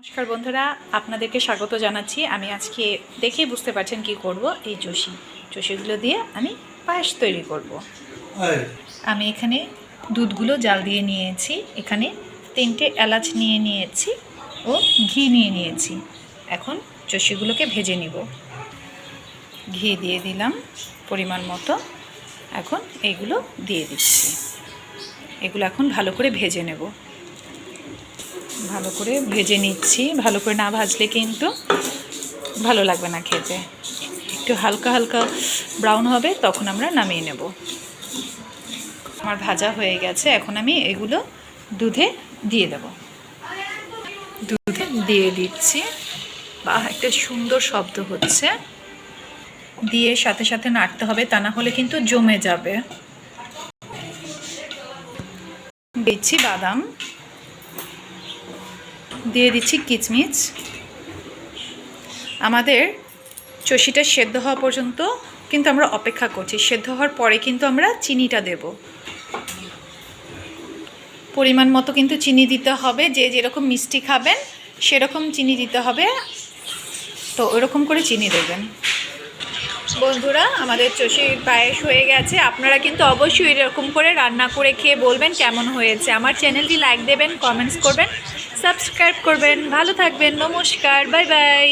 নমস্কার বন্ধুরা আপনাদেরকে স্বাগত জানাচ্ছি। আমি আজকে দেখেই বুঝতে পারছেন কি করব এই চষি চষিগুলো দিয়ে আমি পায়েস তৈরি করব। আমি এখানে দুধগুলো জাল দিয়ে নিয়েছি এখানে তিনটে এলাচ নিয়ে নিয়েছি ও ঘি নিয়ে নিয়েছি। এখন চষিগুলোকে ভেজে নিব। ঘি দিয়ে দিলাম পরিমাণ মতো। এখন এইগুলো দিয়ে দিচ্ছি। এগুলো এখন ভালো করে ভেজে নেব। ভালো করে ভেজে নিচ্ছি। ভালো করে না ভাজলে কিন্তু ভালো লাগবে না খেতে। একটু হালকা হালকা ব্রাউন হবে, তখন আমরা নামিয়ে নেব। আমার ভাজা হয়ে গেছে, এখন আমি এগুলো দুধে দিয়ে দেব। দুধে দিয়ে দিচ্ছি। বা একটা সুন্দর শব্দ হচ্ছে। দিয়ে সাথে সাথে নাড়তে হবে, তা না হলে কিন্তু জমে যাবে। দিচ্ছি বাদাম। দিয়ে দিচ্ছি কিচমিচ। আমাদের চষিটা সেদ্ধ হওয়া পর্যন্ত কিন্তু আমরা অপেক্ষা করছি। সেদ্ধ হওয়ার পরে কিন্তু আমরা চিনিটা দেব। পরিমাণ মতো কিন্তু চিনি দিতে হবে। যে যেরকম মিষ্টি খাবেন, সেরকম চিনি দিতে হবে। তো ওরকম করে চিনি দেবেন। বন্ধুরা, আমাদের চষির পায়েস হয়ে গেছে। আপনারা কিন্তু অবশ্যই এরকম করে রান্না করে খেয়ে বলবেন কেমন হয়েছে। আমার চ্যানেলটি লাইক দেবেন কমেন্টস করবেন সাবস্ক্রাইব করবেন। ভালো থাকবেন, নমস্কার বাই বাই